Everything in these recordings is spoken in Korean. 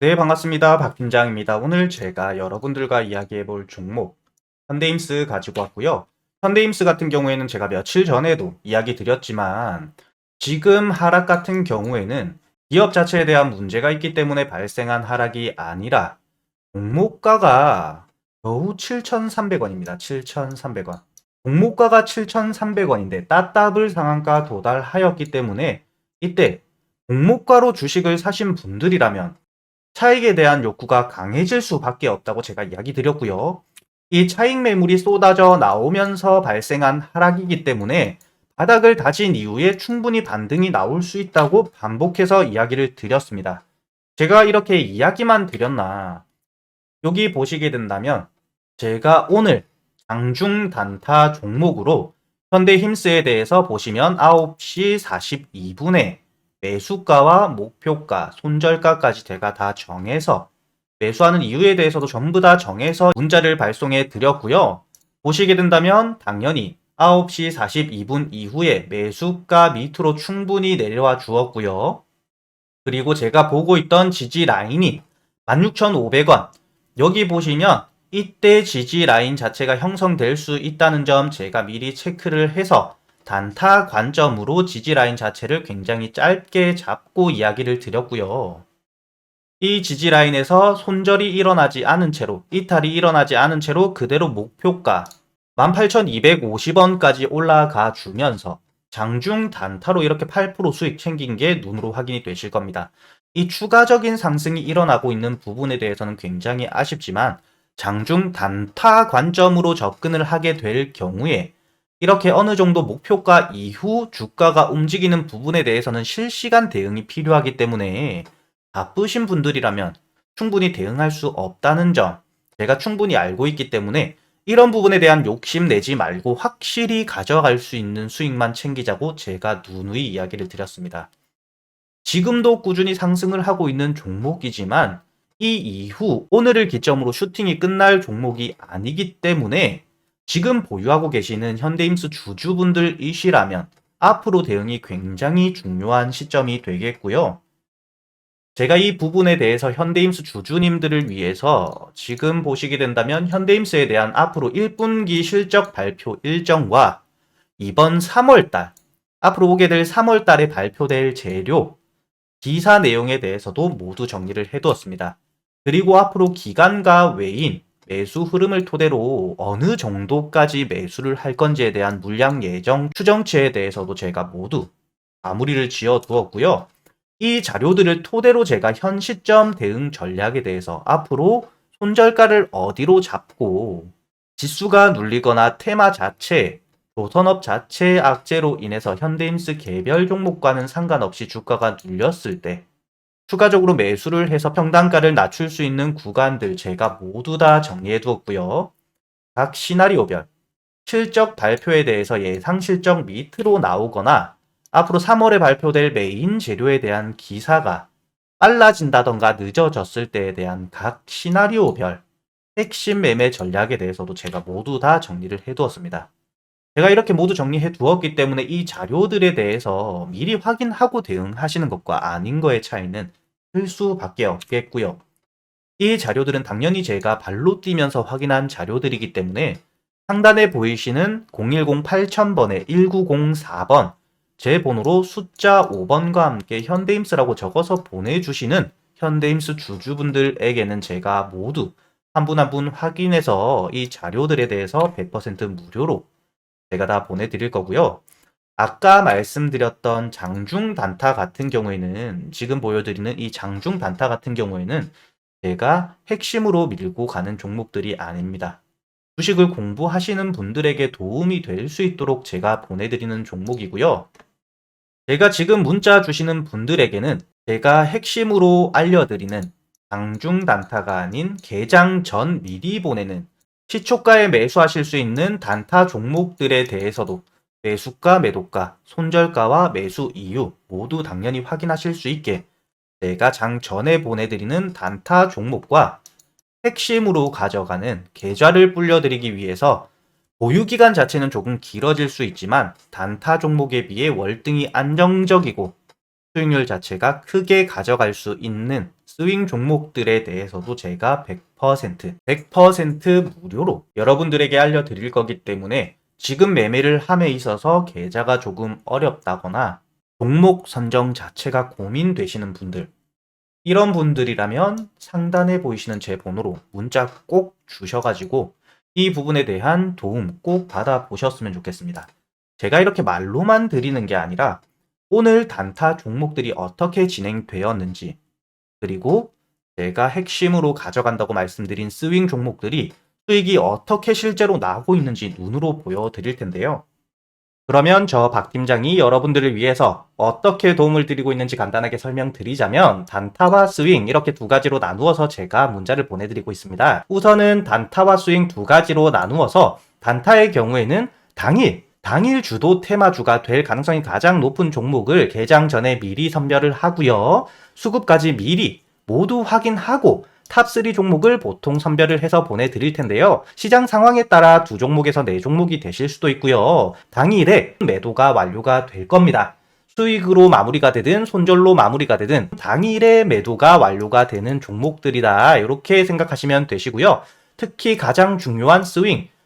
네, 반갑습니다. 박 팀장입니다. 오늘 제가 여러분들과 이야기해 볼 종목 현대임스 가지고 왔고요. 현대임스 같은 경우에는 제가 며칠 전에도 이야기 드렸지만 지금 하락 같은 경우에는 기업 자체에 대한 문제가 있기 때문에 발생한 하락이 아니라 종목가가 겨우 7,300원입니다. 7,300원. 종목가가 7,300원인데 따따블 상한가 도달하였기 때문에 이때 종목가로 주식을 사신 분들이라면 차익에 대한 욕구가 강해질 수밖에 없다고 제가 이야기 드렸고요. 이 차익 매물이 쏟아져 나오면서 발생한 하락이기 때문에 바닥을 다진 이후에 충분히 반등이 나올 수 있다고 반복해서 이야기를 드렸습니다. 제가 이렇게 이야기만 드렸나? 여기 보시게 된다면 제가 오늘 장중 단타 종목으로 현대힘스에 대해서 보시면 9시 42분에 매수가와 목표가, 손절가까지 제가 다 정해서 매수하는 이유에 대해서도 전부 다 정해서 문자를 발송해 드렸고요. 보시게 된다면 당연히 9시 42분 이후에 매수가 밑으로 충분히 내려와 주었고요. 그리고 제가 보고 있던 지지 라인이 16,500원. 여기 보시면 이때 지지 라인 자체가 형성될 수 있다는 점 제가 미리 체크를 해서 단타 관점으로 지지 라인 자체를 굉장히 짧게 잡고 이야기를 드렸고요. 이 지지 라인에서 손절이 일어나지 않은 채로 이탈이 일어나지 않은 채로 그대로 목표가 18,250원까지 올라가 주면서 장중 단타로 이렇게 8% 수익 챙긴 게 눈으로 확인이 되실 겁니다. 이 추가적인 상승이 일어나고 있는 부분에 대해서는 굉장히 아쉽지만 장중 단타 관점으로 접근을 하게 될 경우에 이렇게 어느 정도 목표가 이후 주가가 움직이는 부분에 대해서는 실시간 대응이 필요하기 때문에 바쁘신 분들이라면 충분히 대응할 수 없다는 점 제가 충분히 알고 있기 때문에 이런 부분에 대한 욕심 내지 말고 확실히 가져갈 수 있는 수익만 챙기자고 제가 누누이 이야기를 드렸습니다. 지금도 꾸준히 상승을 하고 있는 종목이지만 이 이후 오늘을 기점으로 슈팅이 끝날 종목이 아니기 때문에 지금 보유하고 계시는 현대임스 주주분들이시라면 앞으로 대응이 굉장히 중요한 시점이 되겠고요. 제가 이 부분에 대해서 현대임스 주주님들을 위해서 지금 보시게 된다면 현대임스에 대한 앞으로 1분기 실적 발표 일정과 이번 3월달, 앞으로 오게 될 3월달에 발표될 재료, 기사 내용에 대해서도 모두 정리를 해두었습니다. 그리고 앞으로 기간과 외인, 매수 흐름을 토대로 어느 정도까지 매수를 할 건지에 대한 물량 예정 추정치에 대해서도 제가 모두 마무리를 지어 두었고요. 이 자료들을 토대로 제가 현 시점 대응 전략에 대해서 앞으로 손절가를 어디로 잡고 지수가 눌리거나 테마 자체, 조선업 자체의 악재로 인해서 현대임스 개별 종목과는 상관없이 주가가 눌렸을 때 추가적으로 매수를 해서 평단가를 낮출 수 있는 구간들 제가 모두 다 정리해 두었고요. 각 시나리오별 실적 발표에 대해서 예상 실적 밑으로 나오거나 앞으로 3월에 발표될 메인 재료에 대한 기사가 빨라진다던가 늦어졌을 때에 대한 각 시나리오별 핵심 매매 전략에 대해서도 제가 모두 다 정리를 해두었습니다. 제가 이렇게 모두 정리해 두었기 때문에 이 자료들에 대해서 미리 확인하고 대응하시는 것과 아닌 거의 차이는 클 수밖에 없겠고요. 이 자료들은 당연히 제가 발로 뛰면서 확인한 자료들이기 때문에 상단에 보이시는 010-8000번에 1904번 제 번호로 숫자 5번과 함께 현대임스라고 적어서 보내주시는 현대임스 주주분들에게는 제가 모두 한 분 한분 확인해서 이 자료들에 대해서 100% 무료로 제가 다 보내드릴 거고요. 아까 말씀드렸던 장중 단타 같은 경우에는 지금 보여드리는 이 장중 단타 같은 경우에는 제가 핵심으로 밀고 가는 종목들이 아닙니다. 주식을 공부하시는 분들에게 도움이 될 수 있도록 제가 보내드리는 종목이고요. 제가 지금 문자 주시는 분들에게는 제가 핵심으로 알려드리는 장중 단타가 아닌 개장 전 미리 보내는 시초가에 매수하실 수 있는 단타 종목들에 대해서도 매수가, 매도가, 손절가와 매수 이유 모두 당연히 확인하실 수 있게 내가 장 전에 보내드리는 단타 종목과 핵심으로 가져가는 계좌를 불려드리기 위해서 보유 기간 자체는 조금 길어질 수 있지만 단타 종목에 비해 월등히 안정적이고 수익률 자체가 크게 가져갈 수 있는 스윙 종목들에 대해서도 제가 100%, 100% 무료로 여러분들에게 알려드릴 거기 때문에 지금 매매를 함에 있어서 계좌가 조금 어렵다거나 종목 선정 자체가 고민되시는 분들, 이런 분들이라면 상단에 보이시는 제 번호로 문자 꼭 주셔가지고 이 부분에 대한 도움 꼭 받아보셨으면 좋겠습니다. 제가 이렇게 말로만 드리는 게 아니라 오늘 단타 종목들이 어떻게 진행되었는지 그리고 제가 핵심으로 가져간다고 말씀드린 스윙 종목들이 수익이 어떻게 실제로 나오고 있는지 눈으로 보여드릴 텐데요. 그러면 저 박 팀장이 여러분들을 위해서 어떻게 도움을 드리고 있는지 간단하게 설명드리자면 단타와 스윙 이렇게 두 가지로 나누어서 제가 문자를 보내드리고 있습니다. 우선은 단타와 스윙 두 가지로 나누어서 단타의 경우에는 당일 당일 주도 테마주가 될 가능성이 가장 높은 종목을 개장 전에 미리 선별을 하고요. 수급까지 미리 모두 확인하고 탑3 종목을 보통 선별을 해서 보내드릴 텐데요. 시장 상황에 따라 두 종목에서 네 종목이 되실 수도 있고요. 당일에 매도가 완료가 될 겁니다. 수익으로 마무리가 되든 손절로 마무리가 되든 당일에 매도가 완료가 되는 종목들이다. 이렇게 생각하시면 되시고요. 특히 가장 중요한 스윙,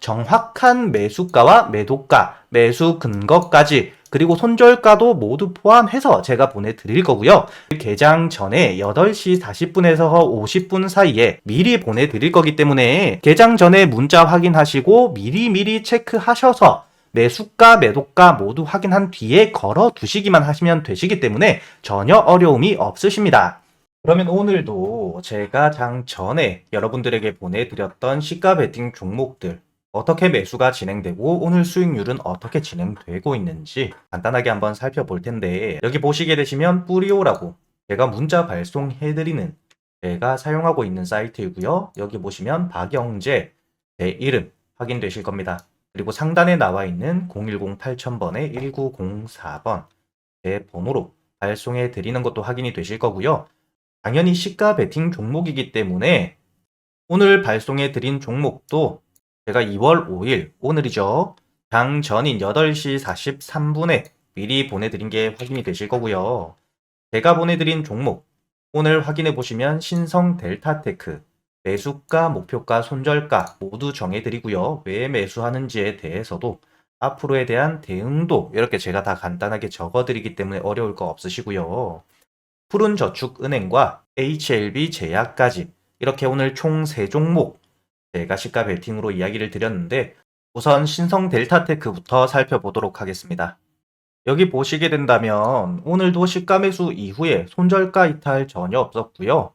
정확한 매수가와 매도가, 매수 근거까지 그리고 손절가도 모두 포함해서 제가 보내드릴 거고요. 개장 전에 8시 40분에서 50분 사이에 미리 보내드릴 거기 때문에 개장 전에 문자 확인하시고 미리미리 체크하셔서 매수가, 매도가 모두 확인한 뒤에 걸어 두시기만 하시면 되시기 때문에 전혀 어려움이 없으십니다. 그러면 오늘도 제가 장 전에 여러분들에게 보내드렸던 시가 베팅 종목들 어떻게 매수가 진행되고 오늘 수익률은 어떻게 진행되고 있는지 간단하게 한번 살펴볼 텐데 여기 보시게 되시면 뿌리오라고 제가 문자 발송해드리는 제가 사용하고 있는 사이트이고요. 여기 보시면 박영재 제 이름 확인되실 겁니다. 그리고 상단에 나와 있는 010 8000번에 1904번 제 번호로 발송해 드리는 것도 확인이 되실 거고요. 당연히 시가 베팅 종목이기 때문에 오늘 발송해 드린 종목도 제가 2월 5일 오늘이죠. 장 전인 8시 43분에 미리 보내드린 게 확인이 되실 거고요. 제가 보내드린 종목 오늘 확인해 보시면 신성 델타테크 매수가, 목표가, 손절가 모두 정해드리고요. 왜 매수하는지에 대해서도 앞으로에 대한 대응도 이렇게 제가 다 간단하게 적어드리기 때문에 어려울 거 없으시고요. 푸른저축은행과 HLB 제약까지 이렇게 오늘 총 3종목 제가 시가 베팅으로 이야기를 드렸는데 우선 신성 델타테크부터 살펴보도록 하겠습니다. 여기 보시게 된다면 오늘도 시가 매수 이후에 손절가 이탈 전혀 없었고요.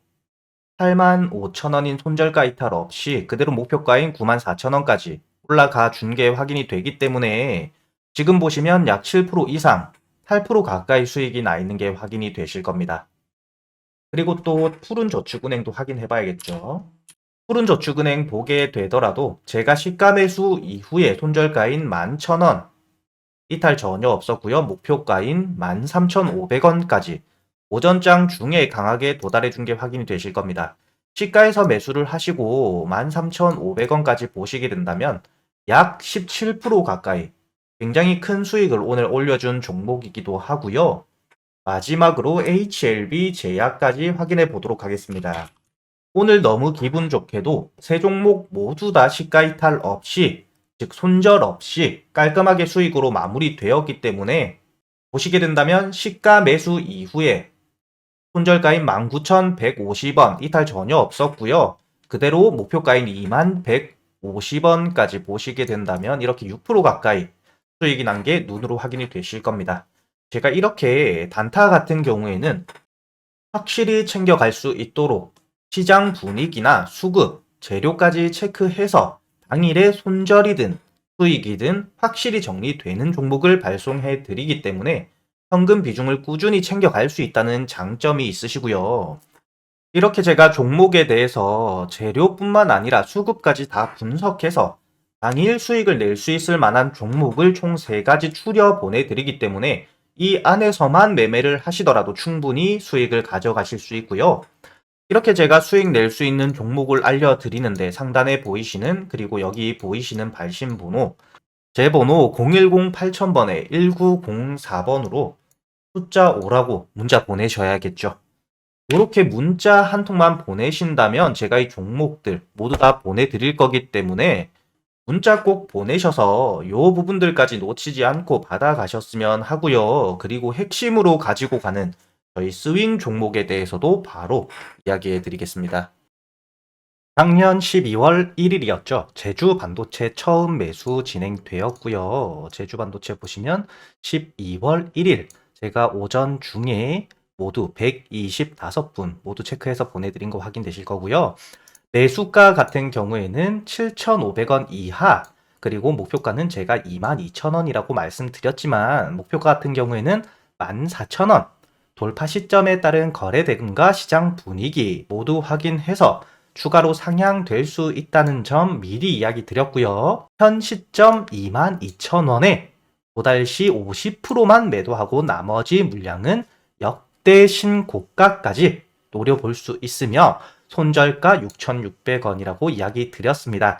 8만 5천원인 손절가 이탈 없이 그대로 목표가인 9만 4천원까지 올라가 준 게 확인이 되기 때문에 지금 보시면 약 7% 이상 8% 가까이 수익이 나 있는 게 확인이 되실 겁니다. 그리고 또 푸른 저축은행도 확인해 봐야겠죠. 푸른저축은행 보게 되더라도 제가 시가 매수 이후에 손절가인 11,000원 이탈 전혀 없었고요. 목표가인 13,500원까지 오전장 중에 강하게 도달해 준 게 확인이 되실 겁니다. 시가에서 매수를 하시고 13,500원까지 보시게 된다면 약 17% 가까이 굉장히 큰 수익을 오늘 올려준 종목이기도 하고요. 마지막으로 HLB 제약까지 확인해 보도록 하겠습니다. 오늘 너무 기분 좋게도 세 종목 모두 다 시가 이탈 없이 즉 손절 없이 깔끔하게 수익으로 마무리되었기 때문에 보시게 된다면 시가 매수 이후에 손절가인 19,150원 이탈 전혀 없었고요. 그대로 목표가인 21,150원까지 보시게 된다면 이렇게 6% 가까이 수익이 난 게 눈으로 확인이 되실 겁니다. 제가 이렇게 단타 같은 경우에는 확실히 챙겨갈 수 있도록 시장 분위기나 수급, 재료까지 체크해서 당일에 손절이든 수익이든 확실히 정리되는 종목을 발송해 드리기 때문에 현금 비중을 꾸준히 챙겨갈 수 있다는 장점이 있으시고요. 이렇게 제가 종목에 대해서 재료뿐만 아니라 수급까지 다 분석해서 당일 수익을 낼 수 있을 만한 종목을 총 3가지 추려 보내드리기 때문에 이 안에서만 매매를 하시더라도 충분히 수익을 가져가실 수 있고요. 이렇게 제가 수익 낼 수 있는 종목을 알려드리는데 상단에 보이시는 그리고 여기 보이시는 발신 번호 제 번호 010-8000번에 1904번으로 숫자 5라고 문자 보내셔야겠죠. 이렇게 문자 한 통만 보내신다면 제가 이 종목들 모두 다 보내드릴 거기 때문에 문자 꼭 보내셔서 이 부분들까지 놓치지 않고 받아가셨으면 하고요. 그리고 핵심으로 가지고 가는 저희 스윙 종목에 대해서도 바로 이야기해 드리겠습니다. 작년 12월 1일이었죠. 제주 반도체 처음 매수 진행되었고요. 제주 반도체 보시면 12월 1일 제가 오전 중에 모두 125분 모두 체크해서 보내드린 거 확인되실 거고요. 매수가 같은 경우에는 7,500원 이하 그리고 목표가는 제가 22,000원이라고 말씀드렸지만 목표가 같은 경우에는 14,000원 돌파 시점에 따른 거래 대금과 시장 분위기 모두 확인해서 추가로 상향될 수 있다는 점 미리 이야기 드렸고요. 현 시점 22,000원에 도달 시 50%만 매도하고 나머지 물량은 역대 신고가까지 노려볼 수 있으며 손절가 6,600원이라고 이야기 드렸습니다.